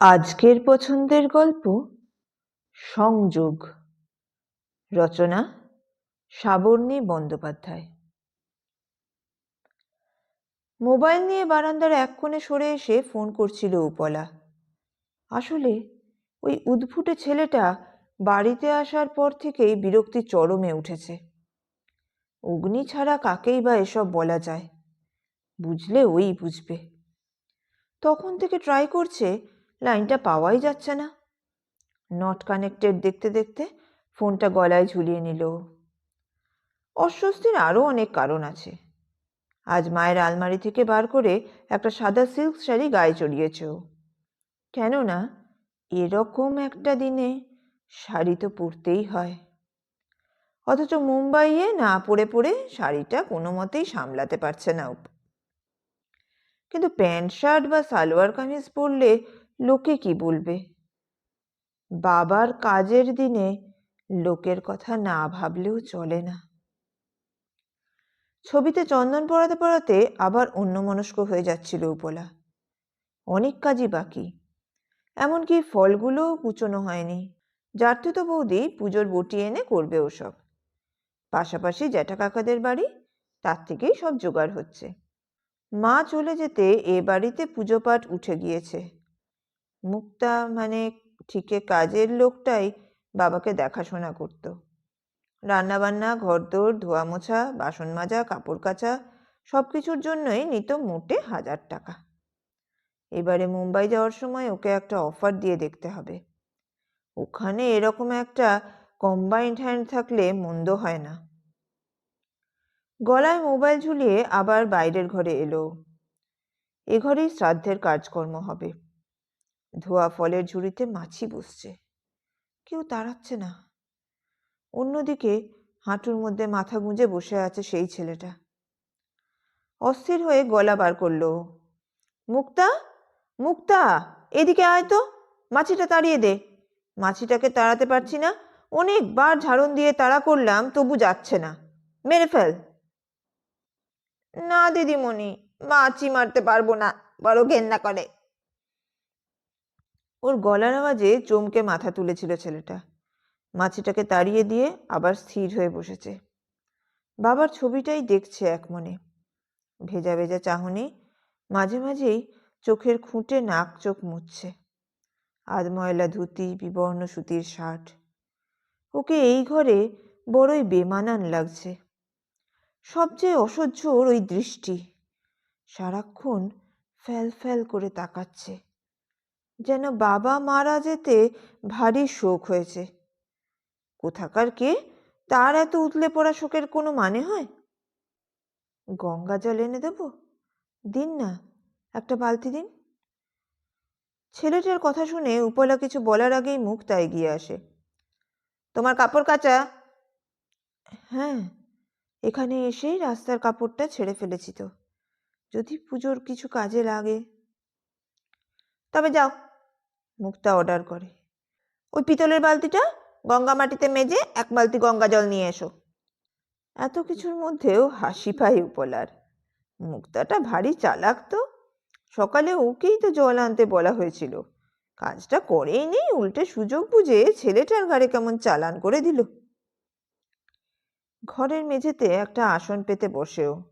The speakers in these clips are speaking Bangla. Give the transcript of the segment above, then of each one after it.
আজকের পছন্দের গল্প সংযোগ। রচনা সাবর্ণী বন্দ্যোপাধ্যায়। মোবাইল নিয়ে বারান্দার এক কোণে সরে এসে ফোন করছিল উপলা। আসলে ওই উদ্ভুটে ছেলেটা বাড়িতে আসার পর থেকেই বিরক্তি চরমে উঠেছে। অগ্নি ছাড়া কাকেই বা এসব বলা যায়? বুঝলে ওই বুঝবে। তখন থেকে ট্রাই করছে লাইনটা পাওয়াই যাচ্ছে না। নট কানেক্টেড দেখতে দেখতে ফোনটা গলায় ঝুলিয়ে নিল। অস্বস্তির আরও অনেক কারণ আছে। আজ মায়ের আলমারি থেকে বার করে একটা সাদা সিল্ক শাড়ি গায়ে চড়িয়েছে কেননা এরকম একটা দিনে শাড়ি তো পরতেই হয়। অথচ মুম্বাইয়ে না পরে পরে শাড়িটা কোনো মতেই সামলাতে পারছে না কিন্তু প্যান্ট, শার্ট বা সালোয়ার কামিজ পরলে লোকে কি বলবে? বাবার কাজের দিনে লোকের কথা না ভাবলেও চলে না। ছবিতে চন্দন পড়াতে পড়াতে আবার অন্যমনস্ক হয়ে যাচ্ছিল উপলা। অনেক কাজই বাকি। এমনকি ফলগুলোও কুচোনো হয়নি। তো বৌদি পুজোর বটি এনে করবে ওসব। পাশাপাশি জ্যাঠা কাকাদের বাড়ি, তার থেকেই সব জোগাড় হচ্ছে। মা চলে যেতে এ বাড়িতে পুজো পাঠ উঠে গিয়েছে। মুক্তা মানে ঠিকে কাজের লোকটাই বাবাকে দেখাশোনা করত। রান্নাবান্না, ঘরদোর ধোয়া মোছা বাসন মাজা, কাপড় কাচা সব কিছুর জন্যই নিত মোটে হাজার টাকা। এবারে মুম্বাই যাওয়ার সময় ওকে একটা অফার দিয়ে দেখতে হবে। ওখানে এরকম একটা কম্বাইন্ড হ্যান্ড থাকলে মন্দ হয় না। গলায় মোবাইল ঝুলিয়ে আবার বাইরের ঘরে এলো। এ ঘরেই শ্রাদ্ধের কাজকর্ম হবে। ধোয়া ফলের ঝুড়িতে মাছি বসছে। কেউ তাড়াচ্ছে না। অন্যদিকে হাঁটুর মধ্যে মাথা গুঁজে বসে আছে সেই ছেলেটা। অস্থির হয়ে গলা বার করল। মুক্তা মুক্তা, এদিকে আয় তো, মাছিটা তাড়িয়ে দে। মাছিটাকে তাড়াতে পারছি না, অনেকবার ঝাড়ন দিয়ে তাড়া করলাম, তবু যাচ্ছে না। মেরে ফেল। না, দিদিমণি, মাছি মারতে পারব না, বড় ঘেন্না করে। ওর গলার আওয়াজে চমকে মাথা তুলেছিল ছেলেটা। মাছিটাকে তাড়িয়ে দিয়ে আবার স্থির হয়ে বসেছে। বাবার ছবিটাই দেখছে এক মনে। ভেজা ভেজা চাহনি মাঝে মাঝেই চোখের খুঁটে নাক চোখ মুছছে। আধময়লা ধুতি, বিবর্ণ সুতির শার্ট। ওকে এই ঘরে বড়ই বেমানান লাগছে। সবচেয়ে অসহ্য ওর ওই দৃষ্টি। সারাক্ষণ ফ্যাল ফ্যাল করে তাকাচ্ছে। যেন বাবা মারা যেতে ভারী শোক হয়েছে। কোথাকার কে? তার এত উতলে পড়া শোকের কোনো মানে হয়? গঙ্গা জল এনে দেব? দিন না, একটা বালতি দিন। ছেলেটার কথা শুনে উপলা কিছু বলার আগেই মুখ তা এগিয়ে আসে। তোমার কাপড় কাচা? হ্যাঁ এখানে এসেই রাস্তার কাপড়টা ছেড়ে ফেলেছি তো। যদি পুজোর কিছু কাজে লাগে। তবে যাও। মুক্তা অর্ডার করে। ওই পিতলের বালতিটা গঙ্গা মাটিতে মেজে এক বালতি গঙ্গা জল নিয়ে এসো। এত কিছুর মধ্যেও হাসি পায় উপলার। মুক্তাটা ভারী চালাক তো। সকালে ওকেই তো জল আনতে বলা হয়েছিল। কাজটা করেই নেই, উল্টে সুযোগ বুঝে ছেলেটার ঘাড়ে কেমন চালান করে দিল। ঘরের মেঝেতে একটা আসন পেতে বসেও।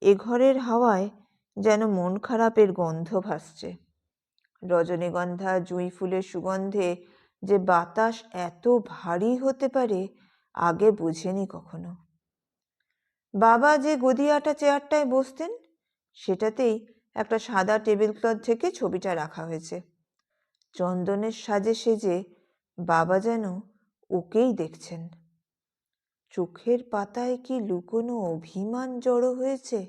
এ ঘরের হাওয়ায় যেন মন খারাপের গন্ধ ভাসছে। রজনীগন্ধা, জুঁই ফুলের সুগন্ধে যে বাতাস এত ভারী হতে পারে, আগে বুঝেনি কখনো। বাবা যে গদিয়াটা চেয়ারটায় বসতেন, সেটাতেই একটা সাদা টেবিল ক্লথ থেকে ছবিটা রাখা হয়েছে। চন্দনের সাজে সেজে বাবা যেন ওকেই দেখছেন। চোখের পাতায় কি লুকোনো অভিমান জড়ো হয়েছে?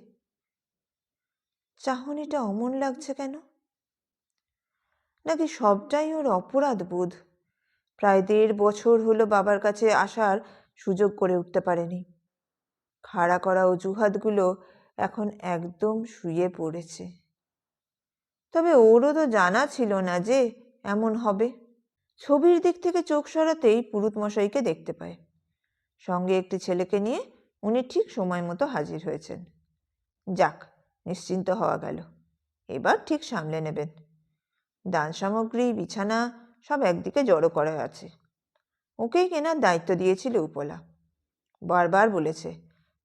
চাহনিটা অমন লাগছে কেন? নাকি সবটাই ওর অপরাধ বোধ? প্রায় দেড় বছর হলো বাবার কাছে আসার সুযোগ করে উঠতে পারেনি। খাড়া করা অজুহাতগুলো এখন একদম শুয়ে পড়েছে। তবে ওরও তো জানা ছিল না যে এমন হবে। ছবির দিক থেকে চোখ সরাতেই পুরুত মশাইকে দেখতে পায়। সঙ্গে একটি ছেলেকে নিয়ে উনি ঠিক সময় মতো হাজির হয়েছেন। যাক, নিশ্চিন্ত হওয়া গেল। এবার ঠিক সামলে নেবেন। দান সামগ্রী, বিছানা, সব একদিকে জড়ো করা আছে। ওকেই কেনার দায়িত্ব দিয়েছিল উপলা। বারবার বলেছে,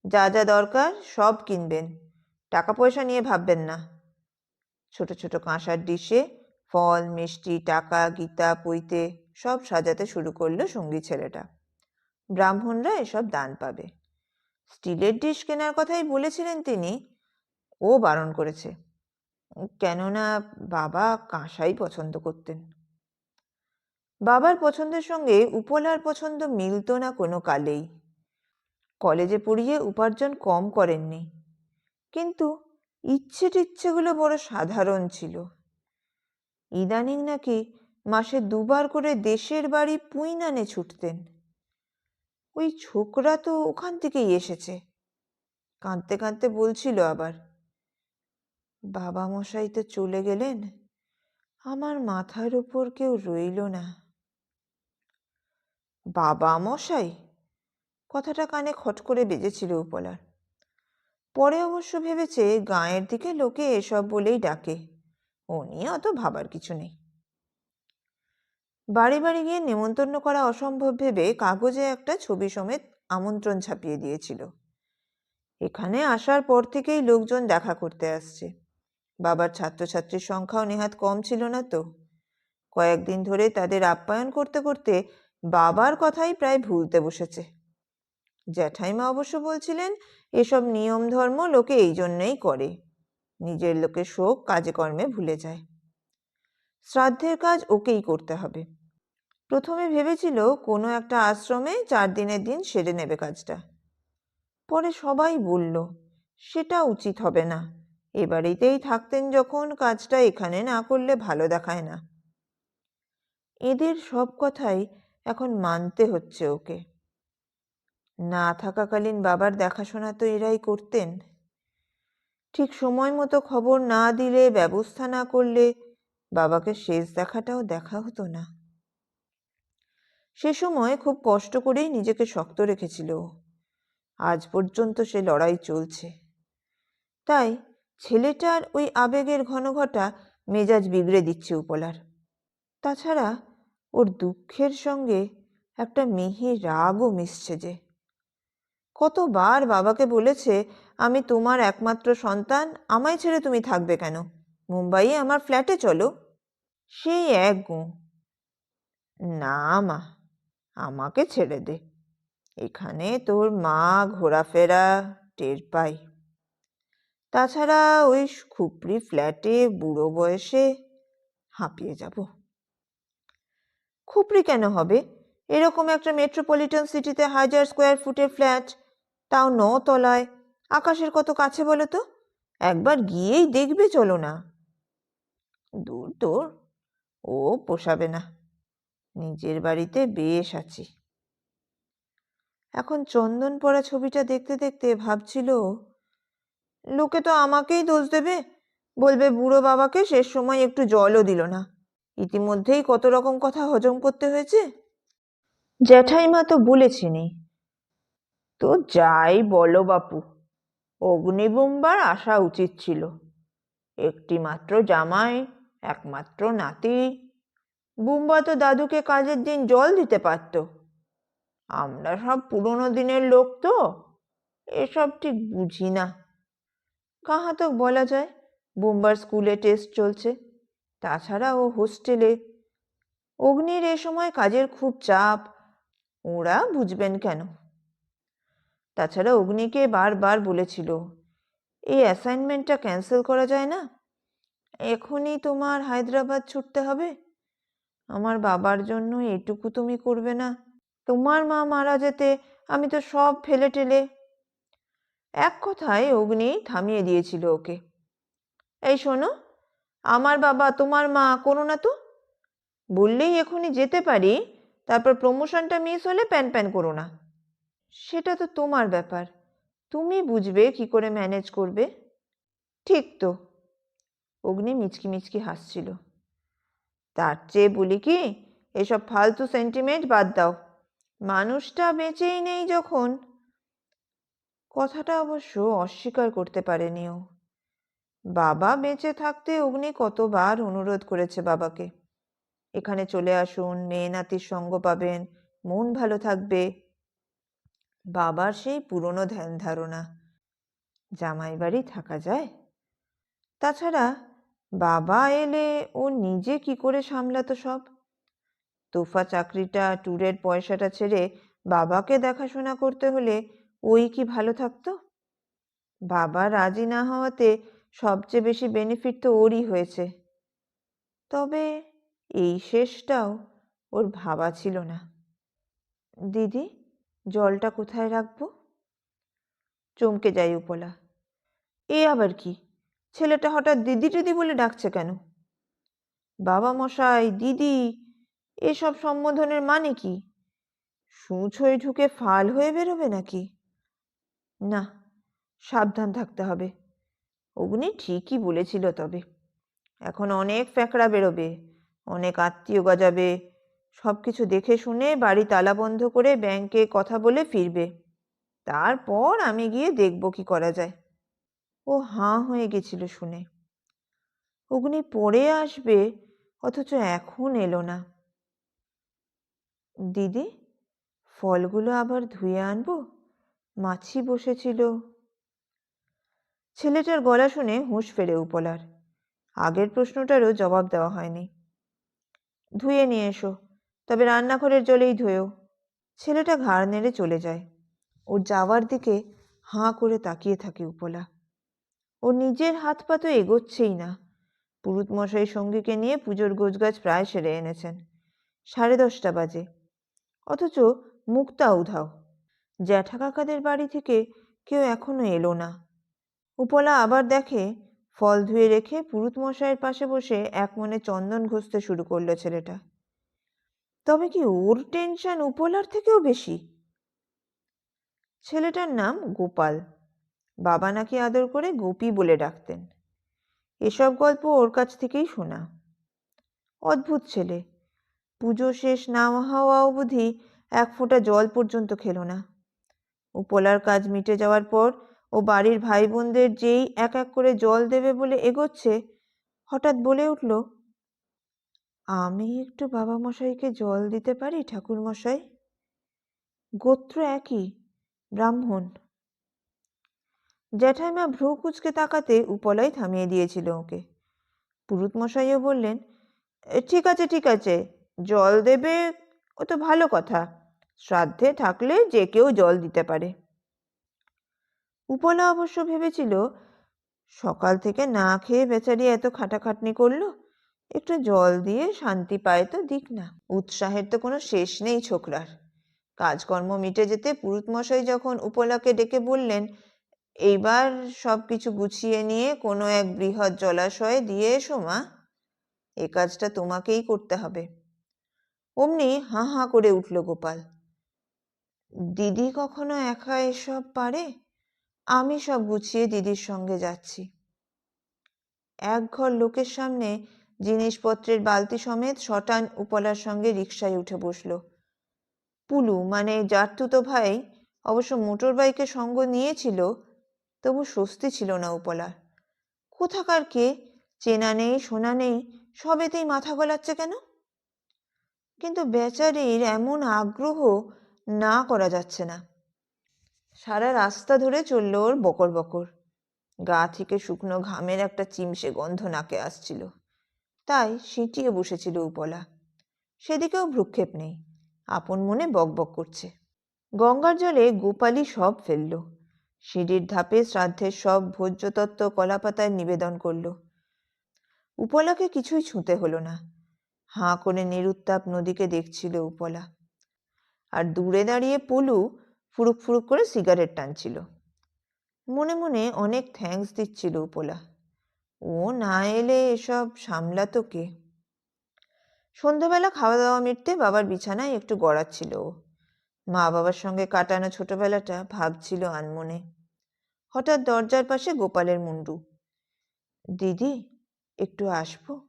যা যা দরকার সব কিনবেন। টাকা পয়সা নিয়ে ভাববেন না। ছোট ছোট কাঁসার ডিশে ফল, মিষ্টি, টাকা, গীতা, পইতে সব সাজাতে শুরু করল সঙ্গী ছেলেটা। ব্রাহ্মণরা এসব দান পাবে। স্টিলের ডিশ কেনার কথাই বলেছিলেন তিনি। ও বারণ করেছে কেননা বাবা কাঁসাই পছন্দ করতেন। বাবার পছন্দের সঙ্গে উপলার পছন্দ মিলত না কোনো কালেই। কলেজে পড়িয়ে উপার্জন কম করেননি। কিন্তু ইচ্ছে টিচ্ছেগুলো বড় সাধারণ ছিল। ইদানিং নাকি মাসে দুবার করে দেশের বাড়ি পুইনানে ছুটতেন। ওই ছোকরা তো ওখান থেকেই এসেছে। কাঁদতে কাঁদতে বলছিল আবার বাবা মশাই তো চলে গেলেন। আমার মাথার উপর কেউ রইল না। বাবা মশাই কথাটা কানে খট করে বেজেছিল উপলার। পরে অবশ্য ভেবেছে গাঁয়ের দিকে লোকে এসব বলেই ডাকে। ও নিয়ে অত ভাবার কিছু নেই। বাড়ি বাড়ি গিয়ে নেমন্তন্ন করা অসম্ভব ভেবে কাগজে একটা ছবি সমেত আমন্ত্রণ ছাপিয়ে দিয়েছিল। এখানে আসার পর থেকেই লোকজন দেখা করতে আসছে। বাবার ছাত্রছাত্রীর সংখ্যাও নেহাত কম ছিল না তো। কয়েকদিন ধরে তাদের আপ্যায়ন করতে করতে বাবার কথাই প্রায় ভুলতে বসেছে। জ্যাঠাইমা অবশ্য বলছিলেন, এসব নিয়ম ধর্ম লোকে এই জন্যই করে। নিজের লোকের শোক কাজে কর্মে ভুলে যায়। শ্রাদ্ধের কাজ ওকেই করতে হবে। প্রথমে ভেবেছিল কোনো একটা আশ্রমে চার দিনের দিন সেরে নেবে কাজটা। পরে সবাই বলল, সেটা উচিত হবে না। এ বাড়িতেই থাকতেন যখন কাজটা এখানে না করলে ভালো দেখায় না। এদের সব কথাই এখন মানতে হচ্ছে ওকে। না থাকাকালীন বাবার দেখাশোনা তো এরাই করতেন। ঠিক সময় মতো খবর না দিলে, ব্যবস্থা না করলে বাবাকে শেষ দেখাটাও দেখা হতো না। সে সময় খুব কষ্ট করেই নিজেকে শক্ত রেখেছিল আজ পর্যন্ত সে লড়াই চলছে। তাই ছেলেটার ওই আবেগের ঘনঘটা মেজাজ বিগড়ে দিচ্ছে উপলার। তাছাড়া ওর দুঃখের সঙ্গে একটা মিহি রাগও মিশছে যে। কতবার বাবাকে বলেছে, আমি তোমার একমাত্র সন্তান, আমায় ছেড়ে তুমি থাকবে কেন? মুম্বাইয়ে আমার ফ্ল্যাটে চলো। সেই এক গো না মা, আমাকে ছেড়ে দে। এখানে তোর মা ঘোরাফেরা টের পাই তাছাড়া ওই খুপড়ি ফ্ল্যাটে বুড়ো বয়সে হাঁপিয়ে যাব। খুপড়ি কেন হবে? এরকম একটা মেট্রোপলিটন সিটিতে হাজার স্কোয়ার ফুটের ফ্ল্যাট, তাও ন তলায় আকাশের কত কাছে বলো তো? একবার গিয়েই দেখবে চলো না। দূর তোর ও পোষাবে না। নিজের বাড়িতে বেশ আছি। এখন চন্দন পড়া ছবিটা দেখতে দেখতে ভাবছিল লোকে তো আমাকেই দোষ দেবে। বলবে, বুড়ো বাবাকে শেষ সময় একটু জলও দিল না। ইতিমধ্যেই কত রকম কথা হজম করতে হয়েছে? জ্যাঠাইমা তো বলেছিনি তো যাই বলো বাপু, অগ্নিবোম্বার আসা উচিত ছিল। একটি মাত্র জামাই, একমাত্র নাতি। বুম্বা তো দাদুকে কাজের দিন জল দিতে পারত। আমরা সব পুরনো দিনের লোক তো। এসব ঠিক বুঝি না। কাহা তো বলা যায়, বুম্বার স্কুলে টেস্ট চলছে। তাছাড়া ও হোস্টেলে অগ্নির এ সময় কাজের খুব চাপ, ওরা বুঝবেন কেন? তাছাড়া অগ্নিকে বারবার বলেছিল, এই অ্যাসাইনমেন্টটা ক্যান্সেল করা যায় না? এখনই তোমার হায়দ্রাবাদ ছুটতে হবে? আমার বাবার জন্য এটুকু তুমি করবে না। তোমার মা মারা যেতে আমি তো সব ফেলে টেলে এক কথায় অগ্নি থামিয়ে দিয়েছিল ওকে। এই শোনো, আমার বাবা, তোমার মা কোনো না তো? বললেই এখনই যেতে পারি, তারপর প্রমোশনটা মিস হলে প্যান প্যান করো না। সেটা তো তোমার ব্যাপার, তুমি বুঝবে কি করে ম্যানেজ করবে। ঠিক তো। অগ্নি মিচকি মিচকি হাসছিল। তার চেয়ে বলি কি, এসব ফালতু সেন্টিমেন্ট বাদ দাও। মানুষটা বেঁচেই নেই যখন। কথাটা অবশ্য অস্বীকার করতে পারেনি ও বাবা বেঁচে থাকতে অগ্নি কতবার অনুরোধ করেছে বাবাকে। এখানে চলে আসুন, মেয়ে নাতির সঙ্গ পাবেন, মন ভালো থাকবে। বাবার সেই পুরনো ধ্যান ধারণা। জামাই বাড়ি থাকা যায়। তাছাড়া বাবা এলে ও নিজে কি করে সামলাতো সব? তোফা চাকরিটা, ট্যুরের পয়সাটা ছেড়ে বাবাকে দেখাশোনা করতে হলে ওই কি ভালো থাকতো? বাবা রাজি না হওয়াতে সবচেয়ে বেশি বেনিফিট তো ওরই হয়েছে। তবে এই শেষটাও ওর ভাবা ছিল না। দিদি, জলটা কোথায় রাখব? চমকে যাই উপলা। এ আবার কি? ছেলেটা হঠাৎ দিদি দিদি বলে ডাকছে কেন? বাবা মশাই, দিদি, এসব সম্বোধনের মানে কি? সূচ হয়ে ঢুকে ফাল হয়ে বেরোবে নাকি? না, সাবধান থাকতে হবে। অগ্নি ঠিকই বলেছিল তবে। এখন অনেক ফ্যাঁকড়া বেরোবে, অনেক আত্মীয় গজাবে সব কিছু দেখে শুনে বাড়ি তালা বন্ধ করে ব্যাংকে কথা বলে ফিরবে। তারপর আমি গিয়ে দেখব কি করা যায়। ও হাঁ হয়ে গেছিল শুনে। অগ্নি পরে আসবে, অথচ এখন এলো না। দিদি, ফলগুলো আবার ধুয়ে আনব? মাছি বসেছিল। ছেলেটার গলা শুনে হুঁশ ফেরে উপলার। আগের প্রশ্নটারও জবাব দেওয়া হয়নি। ধুয়ে নিয়ে এসো, তবে রান্নাঘরের জলেই ধুয়েও। ছেলেটা ঘাড় নেড়ে চলে যায়। ওর যাওয়ার দিকে হাঁ করে তাকিয়ে থাকে উপলা। ও নিজের হাত পা তো এগোচ্ছেই না। পুরুত মশাই সঙ্গীকে নিয়ে পুজোর গোছগাছ প্রায় সেরে এনেছেন। সাড়ে দশটা বাজে। অথচ মুক্তা উধাও জ্যাঠা কাকাদের বাড়ি থেকে কেউ এখনও এলো না। উপলা আবার দেখে, ফল ধুয়ে রেখে পুরুত মশাইয়ের পাশে বসে এক মনে চন্দন ঘষতে শুরু করল ছেলেটা। তবে কি ওর টেনশন উপলার থেকেও বেশি? ছেলেটার নাম গোপাল। বাবা নাকি আদর করে গোপী বলে ডাকতেন। এসব গল্প ওর কাছ থেকেই শোনা। অদ্ভুত ছেলে। পুজো শেষ না হওয়া অবধি এক ফোঁটা জল পর্যন্ত খেলো না। উপলার কাজ মিটে যাওয়ার পর ও বাড়ির ভাই বোনদের যেই এক এক করে জল দেবে বলে এগোচ্ছে, হঠাৎ বলে উঠল, আমি একটু বাবা মশাইকে জল দিতে পারি ঠাকুর মশাই গোত্র একই, ব্রাহ্মণ। জ্যাঠাইমা ভ্রু কুচকে তাকাতে উপলাই থামিয়ে দিয়েছিল ওকে। পুরুত মশাইও বললেন ঠিক আছে ঠিক আছে, জল দেবে, ও তো ভালো কথা। শ্রাদ্ধে থাকলে যে কেউ জল দিতে পারে। উপলা অবশ্য ভেবেছিল, সকাল থেকে না খেয়ে বেচারি এত খাটাখাটনি করল, একটু জল দিয়ে শান্তি পায় তো দিক না। উৎসাহের তো কোনো শেষ নেই ছোকরার। কাজকর্ম মিটে যেতে পুরুত মশাই যখন উপলাকে ডেকে বললেন, এইবার সব কিছু গুছিয়ে নিয়ে কোনো এক বৃহৎ জলাশয়ে দিয়ে এসো মা, এ কাজটা তোমাকেই করতে হবে। অমনি হাঁ হাঁ করে উঠল গোপাল। দিদি কখনো একা এসব পারে? আমি সব গুছিয়ে দিদির সঙ্গে যাচ্ছি। এক ঘর লোকের সামনে জিনিসপত্রের বালতি সমেত শটান উপলার সঙ্গে রিক্সায় উঠে বসল। পুলু মানে জারতুতো ভাই, অবশ্য মোটর বাইকে সঙ্গ নিয়েছিল, তবু স্বস্তি ছিল না উপলার। কোথাকার কে? চেনা নেই, শোনা নেই, সবেতেই মাথা গলাচ্ছে কেন? কিন্তু বেচারির এমন আগ্রহ না করা যাচ্ছে না। সারা রাস্তা ধরে চলল ওর বকর বকর গা থেকে শুকনো ঘামের একটা চিমসে গন্ধ নাকে আসছিল। তাই সিঁটিয়ে বসেছিল উপলা। সেদিকেও ভ্রুক্ষেপ নেই, আপন মনে বকবক করছে। গঙ্গার জলে গোপালই সব ফেলল। সিঁড়ির ধাপে শ্রাদ্ধের সব ভোজ্যতত্ত্ব কলাপাতায় নিবেদন করল। উপলাকে কিছুই ছুঁতে হলো না। হাঁ করে নিরুত্তাপ নদীকে দেখছিল উপলা। আর দূরে দাঁড়িয়ে পলু ফুরুক ফুরুক করে সিগারেট টানছিল। মনে মনে অনেক থ্যাঙ্কস দিচ্ছিল উপলা। ও না এলে এসব সামলাতো কে? সন্ধ্যাবেলা খাওয়া দাওয়া মিটতে বাবার বিছানায় একটু গড়াচ্ছিল ও। মা বাবার সঙ্গে কাটানো ছোটবেলাটা ভাবছিল আনমনে। হঠাৎ দরজার পাশে গোপালের মুন্ডু। দিদি, একটু আসব?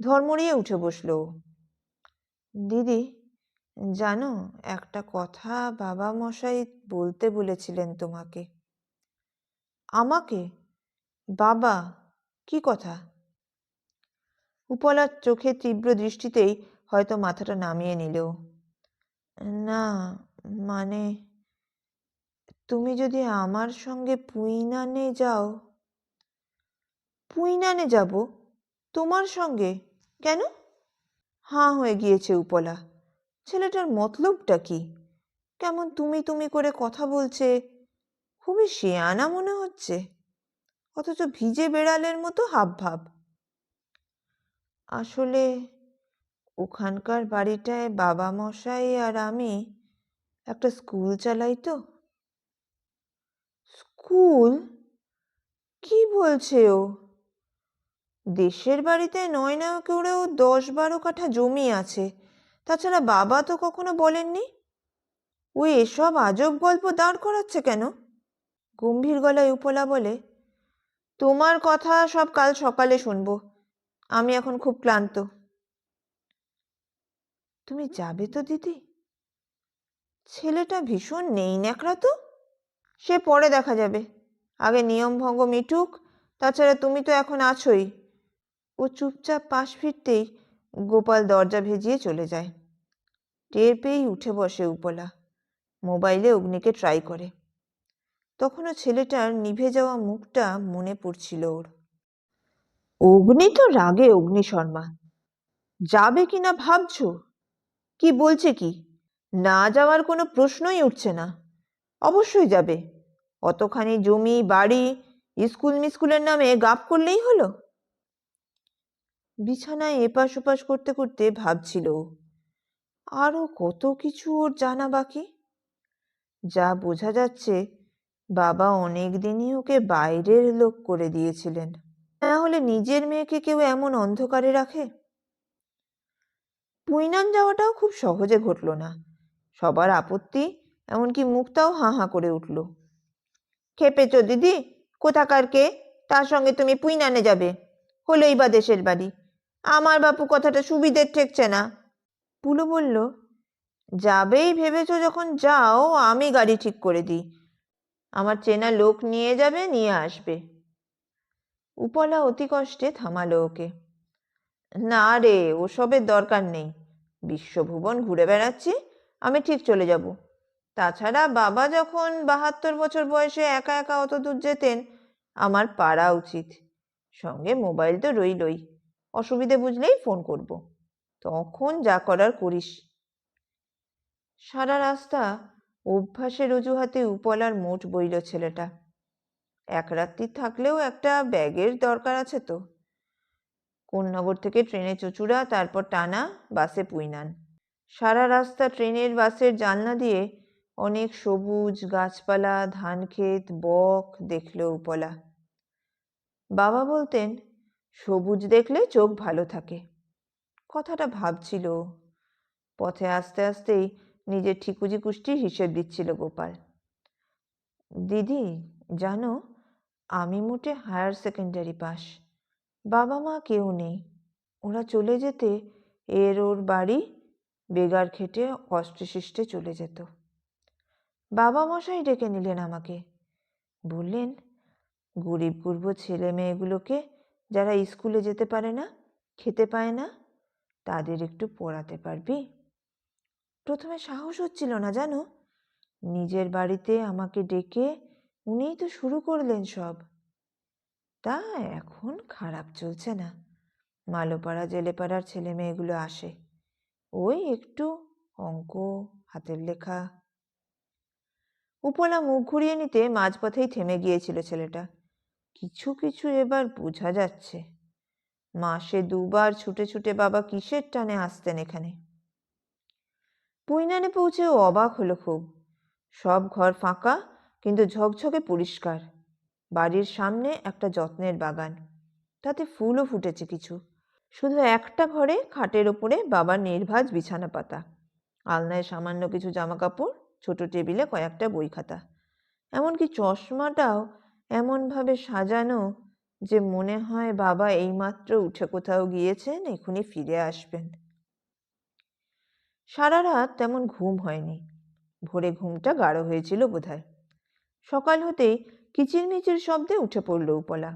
ধর্মড়িয়ে উঠে বসল। দিদি জানো, একটা কথা বাবা মশাই বলতে বলেছিলেন তোমাকে। আমাকে? বাবা? কি কথা? উপলার চোখে তীব্র দৃষ্টিতেই হয়তো মাথাটা নামিয়ে নিল না মানে তুমি যদি আমার সঙ্গে পুইনানে যাও। পুইনানে যাব? তোমার সঙ্গে? কেন? হাঁ হয়ে গিয়েছে উপলা। ছেলেটার মতলবটা কি? কেমন তুমি তুমি করে কথা বলছে? খুবই শেয়ানা মনে হচ্ছে। অথচ ভিজে বেড়ালের মতো হাবভাব। আসলে ওখানকার বাড়িটায় বাবা মশাই আর আমি একটা স্কুল চালাই তো। স্কুল? কি বলছে ও? দেশের বাড়িতে নয় না করেও দশ বারো কাঠা জমি আছে। তাছাড়া বাবা তো কখনো বলেননি? ওই এসব আজব গল্প দাঁড় করাচ্ছে কেন? গম্ভীর গলায় উপলা বলে, তোমার কথা সব কাল সকালে শুনব। আমি এখন খুব ক্লান্ত। তুমি যাবে তো, দিদি? ছেলেটা ভীষণ নেই, ন্যাকড়া তো। সে পরে দেখা যাবে। আগে নিয়ম ভঙ্গ মিটুক, তাছাড়া তুমি তো এখন আছোই। ও চুপচাপ পাশ ফিরতেই গোপাল দরজা ভেজিয়ে চলে যায়। টের পেয়েই উঠে বসে উপলা। মোবাইলে অগ্নিকে ট্রাই করে। তখনও ছেলেটার নিভে যাওয়া মুখটা মনে পড়ছিল ওর। অগ্নি তো রাগে অগ্নি শর্মা। যাবে কি না ভাবছ? কি বলছে কি? না যাওয়ার কোনো প্রশ্নই উঠছে না। অবশ্যই যাবে। অতখানি জমি, বাড়ি, স্কুল মিস্কুলের নামে গাপ করলেই হলো? বিছানায় এপাশ ওপাশ করতে করতে ভাবছিল। আরও কত কিছু ওর জানা বাকি? যা বোঝা যাচ্ছে বাবা অনেক দিনই ওকে বাইরের লোক করে দিয়েছিলেন। না হলে নিজের মেয়েকে কেউ এমন অন্ধকারে রাখে? পুইনান যাওয়াটাও খুব সহজে ঘটল না। সবার আপত্তি, এমনকি মুখটাও হাঁ হাঁ করে উঠল। খেপেছ দিদি? কোথাকার কে? তার সঙ্গে তুমি পুইনানে যাবে। হলোই বা দেশের বাড়ি। আমার বাপু কথাটা সুবিধের ঠেকছে না। পুলু বলল, যাবেই ভেবেছো যখন যাও, আমি গাড়ি ঠিক করে দিই। আমার চেনা লোক নিয়ে যাবে, নিয়ে আসবে উপলা অতি কষ্টে থামালো ওকে। না রে, ওসবের দরকার নেই। বিশ্বভুবন ঘুরে বেড়াচ্ছি, আমি ঠিক চলে যাব। তাছাড়া বাবা যখন বাহাত্তর বছর বয়সে একা একা অত দূর যেতেন, আমার পারা উচিত। সঙ্গে মোবাইল তো রইলই। অসুবিধে বুঝলেই ফোন করব। তখন যা করার করিস। সারা রাস্তা অভ্যাসের অজুহাতে উপলার মোট বইল ছেলেটা। এক রাত্রি থাকলেও একটা ব্যাগের দরকার আছে তো। কোন্নগর থেকে ট্রেনে চুচুড়া, তারপর টানা, বাসে পুইনান। সারা রাস্তা ট্রেনের বাসের জানলা দিয়ে অনেক সবুজ গাছপালা, ধানক্ষেত, বক দেখল উপলা। বাবা বলতেন সবুজ দেখলে চোখ ভালো থাকে। কথাটা ভাবছিল। পথে আস্তে আস্তেই নিজের ঠিকুজি কুষ্টির হিসেব দিচ্ছিল গোপাল। দিদি, জানো, আমি মোটে হায়ার সেকেন্ডারি পাস। বাবা মা কেউ নেই। ওরা চলে যেতে এর ওর বাড়ি বেগার খেটে কষ্টসৃষ্টে চলে যেত। বাবা মশাই ডেকে নিলেন আমাকে। বললেন, গরিব গুরব ছেলে মেয়েগুলোকে যারা স্কুলে যেতে পারে না, খেতে পায় না, তাদের একটু পড়াতে পারবি। প্রথমে সাহস হচ্ছিল না, জানো? নিজের বাড়িতে আমাকে ডেকে উনিই তো শুরু করলেন সব। তা এখন খারাপ চলছে না। মালোপাড়া, জেলেপাড়ার ছেলে মেয়েগুলো আসে। ওই একটু অঙ্ক, হাতের লেখা। উপলা মুখ ঘুরিয়ে নিতে মাঝপথেই থেমে গিয়েছিল ছেলেটা। কিছু কিছু এবার বোঝা যাচ্ছে। মাসে দুবার ছুটে ছুটে বাবা কিসের টানে আসতেন এখানে? পুইনানে পৌঁছে ও অবাক হলো খুব। সব ঘর ফাঁকা, কিন্তু ঝকঝকে পরিষ্কার। বাড়ির সামনে একটা যত্নের বাগান। তাতে ফুলও ফুটেছে কিছু। শুধু একটা ঘরে খাটের ওপরে বাবার নির্ভাজ বিছানা পাতা। আলনায় সামান্য কিছু জামা কাপড় ছোট টেবিলে কয়েকটা বই খাতা। এমনকি চশমাটাও এমনভাবে সাজানো যে মনে হয় বাবা এইমাত্র উঠে কোথাও গিয়েছেন এখনই ফিরে আসবেন। সারা রাত তেমন ঘুম হয়নি। ভোরে ঘুমটা গাঢ় হয়েছিল বোধহয়। সকাল হতেই কিচিরমিচির শব্দে উঠে পড়ল উপলা।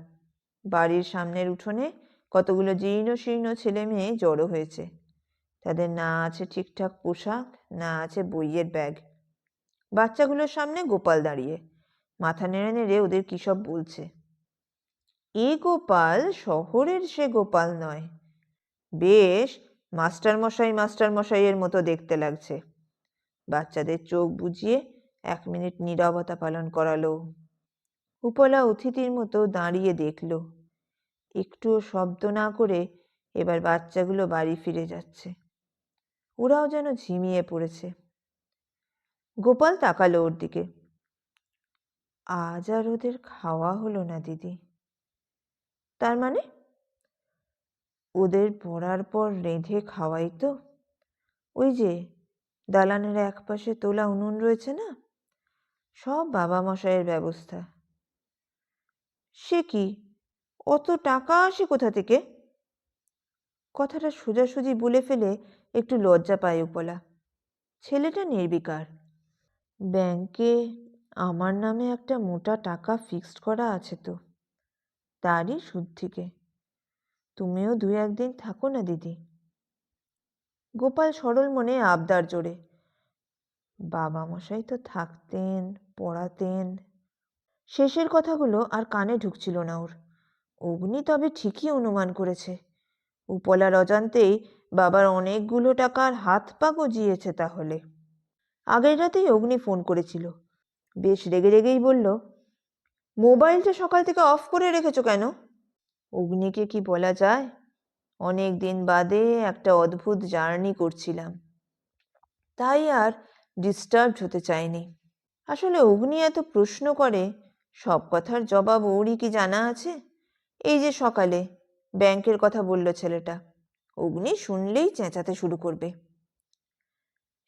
বাড়ির সামনের উঠোনে কতগুলো জীর্ণ শীর্ণ ছেলে মেয়ে জড়ো হয়েছে। তাদের না আছে ঠিকঠাক পোশাক, না আছে বইয়ের ব্যাগ। বাচ্চাগুলোর সামনে গোপাল দাঁড়িয়ে। মাথা নেড়ে নেড়ে ওদের কী সব বলছে? এ গোপাল শহরের সে গোপাল নয়। বেশ মাস্টার মশাই মাস্টার মশাইয়ের মতো দেখতে লাগছে। বাচ্চাদের চোখ বুজিয়ে এক মিনিট নীরবতা পালন করালো। উপলা অতিথির মতো দাঁড়িয়ে দেখল। একটুও শব্দ না করে এবার বাচ্চাগুলো বাড়ি ফিরে যাচ্ছে। ওরাও যেন ঝিমিয়ে পড়েছে। গোপাল তাকালো ওর দিকে। আজ আর ওদের খাওয়া হলো না, দিদি। তার মানে? ওদের পড়ার পর রেঁধে খাওয়াই তো। ওই যে, দালানের একপাশে তোলা উনুন রয়েছে না? সব বাবা মশাইয়ের ব্যবস্থা। সে কি? অত টাকা আসে কোথা থেকে? কথাটা সোজাসুজি বলে ফেলে একটু লজ্জা পায় উপলা। ছেলেটা নির্বিকার। ব্যাংকে আমার নামে একটা মোটা টাকা ফিক্সড করা আছে তো। তারই সুদ থেকে। তুমিও দু একদিন থাকো না, দিদি। গোপাল সরল মনে আবদার জোরে। বাবা মশাই তো থাকতেন, পড়াতেন। শেষের কথাগুলো আর কানে ঢুকছিল না ওর। অগ্নি তবে ঠিকই অনুমান করেছে। উপলার অজান্তেই বাবার অনেকগুলো টাকার হাত পা গজিয়েছে তাহলে। আগের রাতেই অগ্নি ফোন করেছিল। বেশ রেগে রেগেই বলল, মোবাইলটা সকাল থেকে অফ করে রেখেছো কেন? অগ্নিকে কি বলা যায়? অনেক দিন বাদে একটা অদ্ভুত জার্নি করছিলাম। তাই আর ডিস্টার্বড হতে চাইনি। আসলে অগ্নি এত প্রশ্ন করে, সব কথার জবাব ওরই কি জানা আছে? এই যে সকালে ব্যাংকের কথা বলল ছেলেটা, অগ্নি শুনলেই চেঁচাতে শুরু করবে।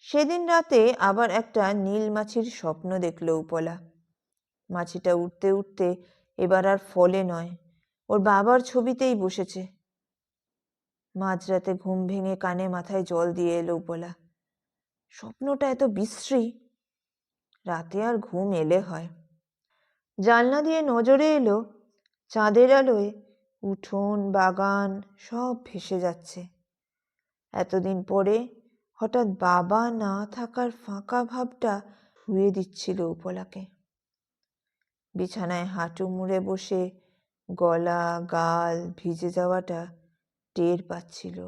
সেদিন রাতে আবার একটা নীল মাছির স্বপ্ন দেখল উপলা। মাছিটা উঠতে উঠতে এবার আর ফলে নয়, ওর বাবার ছবিতেই বসেছে। মাঝরাতে ঘুম ভেঙে কানে মাথায় জল দিয়ে এলো উপলা। স্বপ্নটা এত বিশ্রী, রাতে আর ঘুম এলে হয়। জানলা দিয়ে নজরে এলো, চাঁদের আলোয় উঠোন, বাগান সব ভেসে যাচ্ছে। এতদিন পরে হঠাৎ বাবা না থাকার ফাঁকা ভাবটা শুয়ে দিচ্ছিল উপলাকে বিছানায় হাঁটু মুড়ে বসে গলা, গাল ভিজে যাওয়াটা টের পাচ্ছিল।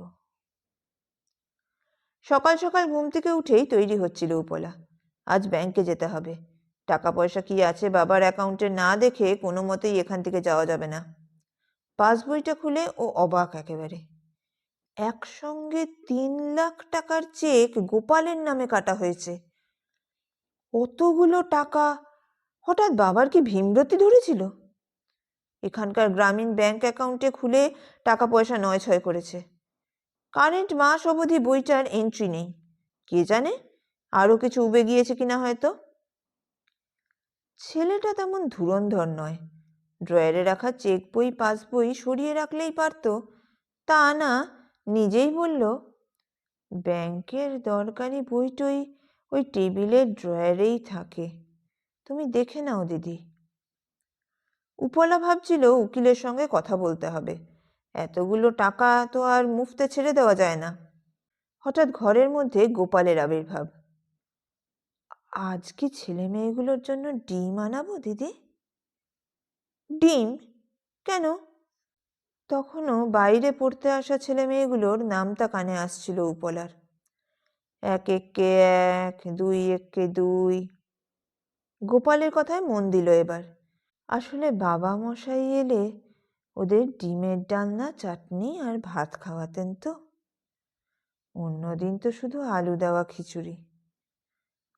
সকাল সকাল ঘুম থেকে উঠেই তৈরি হচ্ছিল উপলা আজ ব্যাংকে যেতে হবে। টাকা পয়সা কি আছে বাবার অ্যাকাউন্টে না দেখে কোনো মতেই এখান থেকে যাওয়া যাবে না। পাসবইটা খুলে ও অবাক একেবারে। একসঙ্গে তিন লাখ টাকার চেক গোপালের নামে কাটা হয়েছে। অতগুলো টাকা? হঠাৎ বাবার কি ভীমরতি ধরেছিল? এখানকার গ্রামীণ ব্যাংক অ্যাকাউন্টে খুলে টাকা পয়সা নয় ছয় করেছে। কারেন্ট মাস অবধি বইটার এন্ট্রি নেই। কে জানে আরও কিছু উবে গিয়েছে কিনা হয়তো? ছেলেটা তেমন ধুরন্ধর নয়। ড্রয়ারে রাখা চেক বই, পাস বই সরিয়ে রাখলেই পারত। তা না নিজেই বলল, ব্যাংকের দরকারি বইটই ওই টেবিলের ড্রয়ারেই থাকে। তুমি দেখে নাও দিদি। উপলা ভাবছিল উকিলের সঙ্গে কথা বলতে হবে। এতগুলো টাকা তো আর মুফতে ছেড়ে দেওয়া যায় না। হঠাৎ ঘরের মধ্যে গোপালের আবির্ভাব। আজ কি ছেলে মেয়েগুলোর জন্য ডিম আনাবো দিদি? ডিম? কেন? তখনও বাইরে পড়তে আসা ছেলে মেয়েগুলোর নামটা কানে আসছিল উপলার। এক এককে এক, দুই এককে দুই। গোপালের কথায় মন দিল এবার। আসলে বাবা মশাই এলে ওদের ডিমের ডালনা, চাটনি আর ভাত খাওয়াতেন তো। অন্যদিন তো শুধু আলু দেওয়া খিচুড়ি।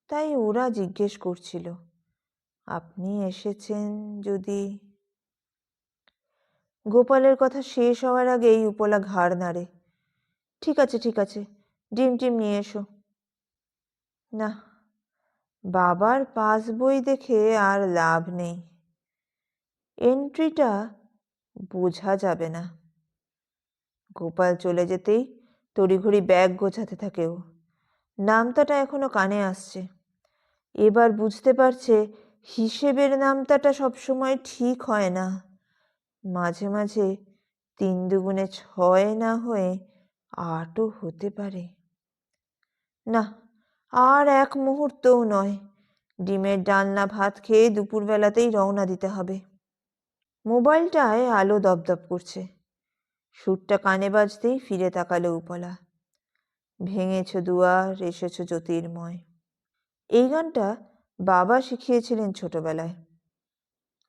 তাই ওরা জিজ্ঞেস করছিল, আপনি এসেছেন যদি গোপালের কথা শেষ হওয়ার আগেই উপলা ঘাড় নাড়ে, ঠিক আছে ঠিক আছে, ডিম টিম নিয়ে এসো। না, বাবার পাস বই দেখে আর লাভ নেই। এন্ট্রিটা বোঝা যাবে না। গোপাল চলে যেতেই তড়িঘড়ি ব্যাগ গোছাতে থাকে ও। নামতাটা এখনও কানে আসছে। এবার বুঝতে পারছে হিসেবের নামতাটা সবসময় ঠিক হয় না। মাঝে মাঝে তিন দুগুণে ছয় না হয়ে আটও হতে পারে। না, আর এক মুহূর্তও নয়। ডিমের ডালনা ভাত খেয়ে দুপুরবেলাতেই রওনা দিতে হবে। মোবাইলটায় আলো দপদপ করছে। সুরটা কানে বাজতেই ফিরে তাকালো উপলা। ভেঙেছ দুয়ার এসেছ জ্যোতির্ময়। এই গানটা বাবা শিখিয়েছিলেন ছোটবেলায়।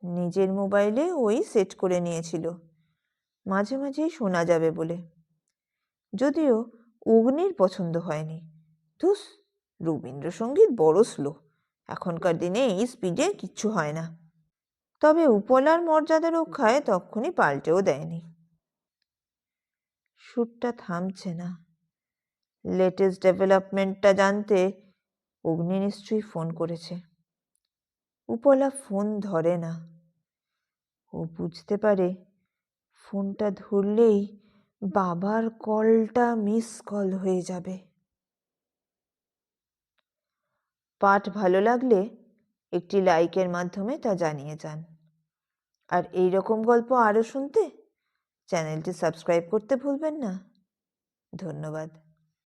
নিজের মোবাইলে ওই সেট করে নিয়েছিল। মাঝে মাঝেই শোনা যাবে বলে। যদিও অগ্নির পছন্দ হয়নি। ধুস, রবীন্দ্রসঙ্গীত বড় স্লো এখনকার দিনে এই স্পিডে কিচ্ছু হয় না। তবে উপলার মর্যাদা রক্ষায় তক্ষুনি পাল্টেও দেয়নি। সুরটা থামছে না। লেটেস্ট ডেভেলপমেন্টটা জানতে অগ্নি নিশ্চয়ই ফোন করেছে। উপলা ফোন ধরে না। ও বুঝতে পারে। ফোনটা ধরলেই বাবার কলটা মিস কল হয়ে যাবে। পাঠ ভালো লাগলে একটি লাইকের মাধ্যমে তা জানিয়ে যান। আর এই রকম গল্প আরও শুনতে চ্যানেলটি সাবস্ক্রাইব করতে ভুলবেন না। ধন্যবাদ।